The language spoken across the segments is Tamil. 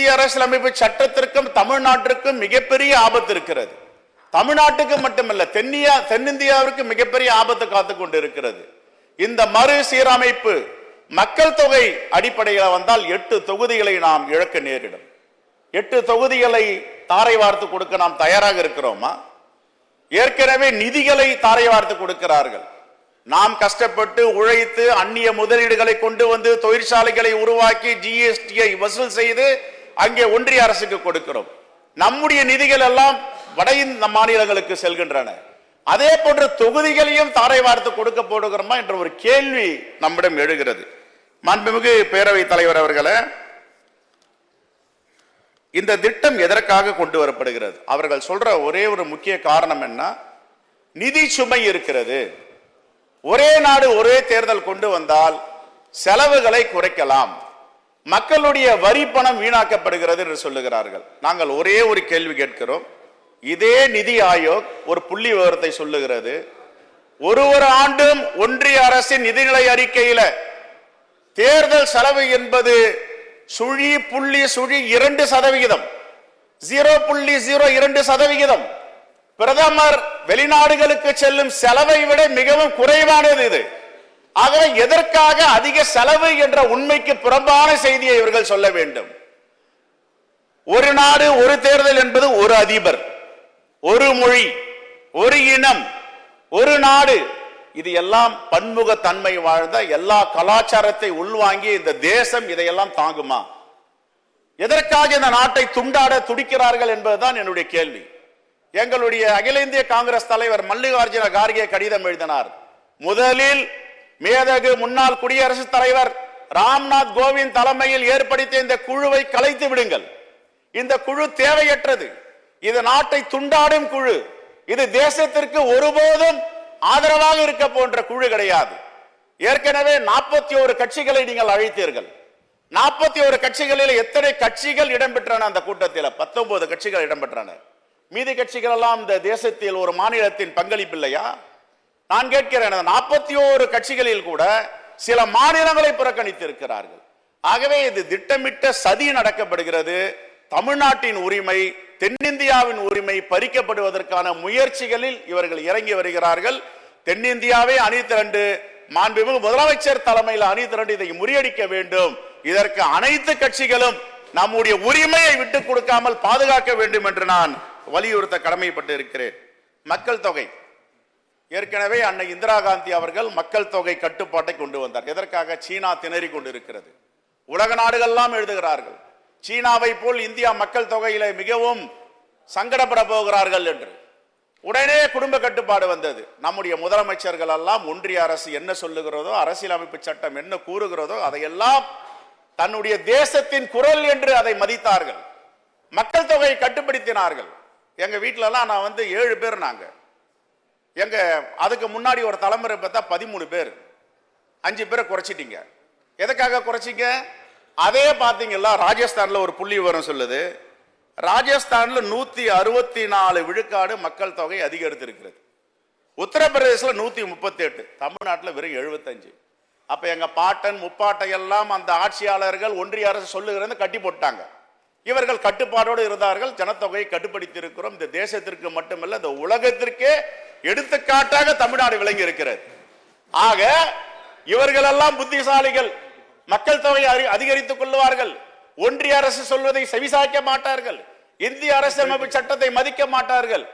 இந்திய அரசியலமைப்பு சட்டத்திற்கும் தமிழ்நாட்டிற்கும் மிகப்பெரிய ஆபத்து இருக்கிறது. தமிழ்நாட்டுக்கு மட்டுமல்ல தென்னியா தென்னிந்தியாவிற்கு மிகப்பெரிய ஆபத்து காத்து கொண்டு இருக்கிறது இந்த மறு சீரமைப்பு மக்கள் தொகை அடிப்படையில் வந்தால் எட்டு தொகுதிகளை நாம் இழக்க நேரிடும். எட்டு தொகுதிகளை தாரை வார்த்து கொடுக்க நாம் தயாராக இருக்கிறோமா? ஏற்கனவே நிதிகளை தாரை வார்த்து கொடுக்கிறார்கள். நாம் கஷ்டப்பட்டு உழைத்து அந்நிய முதலீடுகளை கொண்டு வந்து தொழிற்சாலைகளை உருவாக்கி ஜிஎஸ்டியை வசூல் செய்து அங்கே ஒன்றிய அரசுக்கு கொடுக்கிறோம். நம்முடைய நிதிகள் எல்லாம் வட மாநிலங்களுக்கு செல்கின்றன. அதே போன்ற தொகுதிகளையும் தாரை வார்த்து கொடுக்க போடுகிறோமா என்ற ஒரு கேள்வி நம்மிடம் எழுகிறது. மாண்புமிகு பேரவைத் தலைவர் அவர்களே இந்த திட்டம் எதற்காக கொண்டு வரப்படுகிறது? அவர்கள் சொல்ற ஒரே ஒரு முக்கிய காரணம் என்ன? நிதி சுமை இருக்கிறது. ஒரே நாடு ஒரே தேர்தல் கொண்டு வந்தால் செலவுகளை குறைக்கலாம். மக்களுடைய வரி பணம் வீணாக்கப்படுகிறது என்று சொல்லுகிறார்கள். நாங்கள் ஒரே ஒரு கேள்வி கேட்கிறோம். இதே நிதி ஆயோக் ஒரு புள்ளி விவரத்தை சொல்லுகிறது. ஒரு ஒரு ஆண்டும் ஒன்றிய அரசின் நிதிநிலை அறிக்கையில தேர்தல் செலவு என்பது சுழி புள்ளி சுழி இரண்டு சதவிகிதம். ஜீரோ புள்ளி ஜீரோ இரண்டு சதவிகிதம். பிரதமர் வெளிநாடுகளுக்கு செல்லும் செலவை விட மிகவும் குறைவானது இது. ஆகவே எதற்காக அதிக செலவு என்ற உண்மைக்கு புறம்பான செய்தியை இவர்கள் சொல்ல வேண்டும்? ஒரு நாடு ஒரு தேர்தல் என்பது ஒரு அதிபர் ஒரு மொழி ஒரு இனம் ஒரு நாடு. இது எல்லாம் பன்முகத்தன்மை வாழ்ந்த எல்லா கலாச்சாரத்தை உள்வாங்கி இந்த தேசம் இதையெல்லாம் தாங்குமா? எதற்காக இந்த நாட்டை துண்டாட துடிக்கிறார்கள் என்பதுதான் என்னுடைய கேள்வி. எங்களுடைய அகில இந்திய காங்கிரஸ் தலைவர் மல்லிகார்ஜுன கார்கே கடிதம் எழுதினார் முதலில் மேதகு முன்னாள் குடியரசுத் தலைவர் ராம்நாத் கோவிந்த் தலைமையில் ஏற்படுத்திய இந்த குழுவை கலைத்து விடுங்கள். இந்த குழு தேவையற்றது. இது நாட்டை துண்டாடும் குழு. இது தேசத்திற்கு ஒருபோதும் ஆதரவாக இருக்க போன்ற குழு கிடையாது. ஏற்கனவே நாற்பத்தி ஒரு கட்சிகளை நீங்கள் அழைத்தீர்கள். நாற்பத்தி ஒரு கட்சிகளில் எத்தனை கட்சிகள் இடம்பெற்றன அந்த கூட்டத்தில்? பத்தொன்பது கட்சிகள் இடம்பெற்றன. மீதி கட்சிகள் எல்லாம் இந்த தேசத்தில் ஒரு மாநிலத்தின் பங்களிப்பு இல்லையா நான் கேட்கிறேன். நாற்பத்தி ஓரு கட்சிகளில் கூட சில மாநிலங்களை புறக்கணித்து இருக்கிறார்கள் ஆகவே இது திட்டமிட்ட சதி நடக்கப்படுகிறது. தமிழ்நாட்டின் உரிமை தென்னிந்தியாவின் உரிமை பறிக்கப்படுவதற்கான முயற்சிகளில் இவர்கள் இறங்கி வருகிறார்கள். தென்னிந்தியாவை அணி திரண்டு மாண்புமிகு முதலமைச்சர் தலைமையில் அணி திரண்டு இதை முறியடிக்க வேண்டும். இதற்கு அனைத்து கட்சிகளும் நம்முடைய உரிமையை விட்டுக் கொடுக்காமல் பாதுகாக்க வேண்டும் என்று நான் வலியுறுத்த கடமைப்பட்டு இருக்கிறேன் மக்கள் தொகை. ஏற்கனவே அன்னை இந்திரா காந்தி அவர்கள் மக்கள் தொகை கட்டுப்பாட்டை கொண்டு வந்தார். எதற்காக? சீனா திணறி கொண்டிருக்கிறது. உலக நாடுகள்லாம் எழுதுகிறார்கள் சீனாவை போல் இந்தியா மக்கள் தொகையில மிகவும் சங்கடப்பட போகிறார்கள் என்று. உடனே குடும்ப கட்டுப்பாடு வந்தது. நம்முடைய முதலமைச்சர்கள் எல்லாம் ஒன்றிய அரசு என்ன சொல்லுகிறதோ அரசியலமைப்பு சட்டம் என்ன கூறுகிறதோ அதையெல்லாம் தன்னுடைய தேசத்தின் குரல் என்று அதை மதித்தார்கள். மக்கள் தொகையை கட்டுப்படுத்தினார்கள். எங்க வீட்டிலலாம் நான் வந்து ஏழு பேர் நாங்கள் எங்க அதுக்கு முன்னாடி ஒரு தலைமுறை பார்த்தா பதிமூணு பேர். அஞ்சு பேரை குறைச்சிட்டீங்க. எதுக்காக குறைச்சிங்க? அதே பார்த்தீங்களா ராஜஸ்தான்ல ஒரு புள்ளி விவரம் சொல்லுது. ராஜஸ்தான்ல நூத்தி அறுபத்தி நாலு விழுக்காடு மக்கள் தொகை அதிகரித்திருக்கிறது. உத்தரப்பிரதேசில் நூத்தி முப்பத்தி எட்டு தமிழ்நாட்டில் வெறும் எழுபத்தஞ்சு. அப்ப எங்க பாட்டன் முப்பாட்டை எல்லாம் அந்த ஆட்சியாளர்கள் ஒன்றிய அரசு சொல்லுகிறது கட்டி போட்டாங்க. இவர்கள் கட்டுப்பாடோடு இருந்தார்கள் ஜனத்தொகையை கட்டுப்படுத்தி இருக்கிறோம் இந்த தேசத்திற்கு மட்டுமல்ல இந்த உலகத்திற்கே எடுத்துக்காட்டாக தமிழ்நாடு விளங்கி இருக்கிறது. ஆக இவர்கள் எல்லாம் புத்திசாலிகள் மக்கள் தொகை அதிகரித்துக் கொள்வார்கள் ஒன்றிய அரசு சொல்வதை செவிசாய்க்க மாட்டார்கள். இந்திய அரசியலமைப்பு சட்டத்தை மதிக்க மாட்டார்கள்.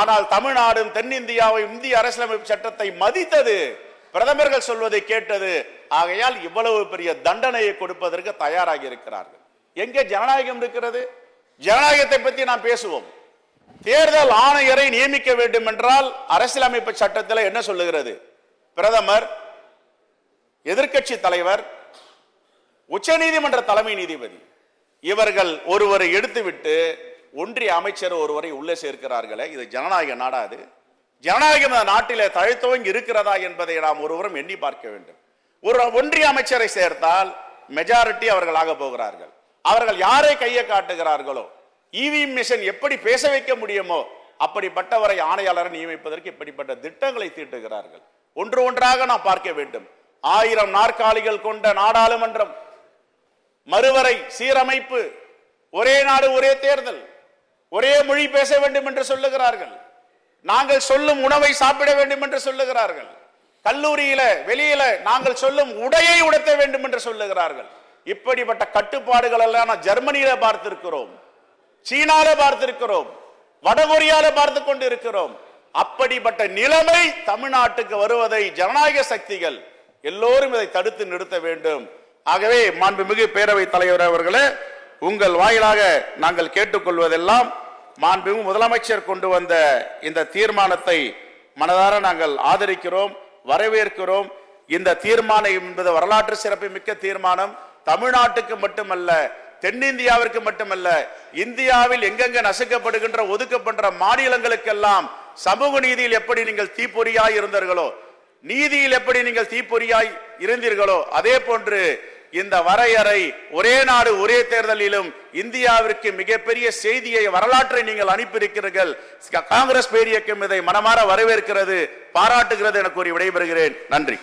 ஆனால் தமிழ்நாடும் தென்னிந்தியாவை இந்திய அரசியலமைப்பு சட்டத்தை மதித்தது. பிரதமர்கள் சொல்வதை கேட்டது. ஆகையால் இவ்வளவு பெரிய தண்டனையை கொடுப்பதற்கு தயாராகி இருக்கிறார்கள். எங்கே ஜனநாயகம் இருக்கிறது? ஜனநாயகத்தை பற்றி நாம் பேசுவோம். தேர்தல் ஆணையரை நியமிக்க வேண்டும் என்றால் அரசியலமைப்பு சட்டத்தில் என்ன சொல்லுகிறது? பிரதமர் எதிர்கட்சி தலைவர் உச்சநீதிமன்ற தலைமை நீதிபதி இவர்கள் ஒருவரை எடுத்துவிட்டு ஒன்றிய அமைச்சர் ஒருவரை உள்ளே சேர்க்கிறார்களே இது ஜனநாயக நாடாது ஜனநாயகம் நாட்டிலே தழைத்துவங்கி இருக்கிறதா என்பதை நாம் ஒருவரும் எண்ணி பார்க்க வேண்டும். ஒரு ஒன்றிய அமைச்சரை சேர்த்தால் மெஜாரிட்டி அவர்கள் ஆக போகிறார்கள். அவர்கள் யாரை கையை காட்டுகிறார்களோ இவிஎம் மிஷன் எப்படி பேச வைக்க முடியுமோ அப்படிப்பட்டவரை ஆணையாளரை நியமிப்பதற்கு இப்படிப்பட்ட திட்டங்களை தீட்டுகிறார்கள். ஒன்று ஒன்றாக நாம் பார்க்க வேண்டும். ஆயிரம் நாற்காலிகள் கொண்ட நாடாளுமன்றம் மறுவரை சீரமைப்பு ஒரே நாடு ஒரே தேர்தல் ஒரே மொழி பேச வேண்டும் என்று சொல்லுகிறார்கள். நாங்கள் சொல்லும் உணவை சாப்பிட வேண்டும் என்று சொல்லுகிறார்கள். கல்லூரியில வெளியில நாங்கள் சொல்லும் உடையை உடுத்த வேண்டும் என்று சொல்லுகிறார்கள். இப்படிப்பட்ட கட்டுப்பாடுகள் எல்லாம் நான் ஜெர்மனியில பார்த்திருக்கிறோம். சீனால பார்த்திருக்கிறோம் வடகொரியால பார்த்து கொண்டு இருக்கிறோம் அப்படிப்பட்ட நிலைமை தமிழ்நாட்டுக்கு வருவதை ஜனநாயக சக்திகள் எல்லோரும் இதை தடுத்து நிறுத்த வேண்டும். ஆகவே மாண்புமிகு பேரவை தலைவர் அவர்களே உங்கள் வாயிலாக நாங்கள் கேட்டுக்கொள்வதெல்லாம் மாண்புமிகு முதலமைச்சர் கொண்டு வந்த இந்த தீர்மானத்தை மனதார நாங்கள் ஆதரிக்கிறோம் வரவேற்கிறோம். இந்த தீர்மானம் என்பது வரலாற்று சிறப்பு மிக்க தீர்மானம். தமிழ்நாட்டுக்கு மட்டுமல்ல தென்னிந்தியாவிற்கு மட்டுமல்ல இந்தியாவில் எங்கெங்க நசுக்கப்படுகின்ற ஒதுக்கப்படுற மாநிலங்களுக்கெல்லாம் சமூக நீதியில் எப்படி நீங்கள் தீப்பொறியாய் இருந்தீர்களோ நீதியில் எப்படி நீங்கள் தீப்பொறியாய் இருந்தீர்களோ அதே போன்று இந்த வரையறை ஒரே நாடு ஒரே தேர்தலிலும் இந்தியாவிற்கு மிகப்பெரிய செய்தியை வரலாற்றை நீங்கள் அனுப்பியிருக்கிறீர்கள். காங்கிரஸ் பேரியக்கம் இதை மனமாற வரவேற்கிறது பாராட்டுகிறது என கூறி விடைபெறுகிறேன். நன்றி.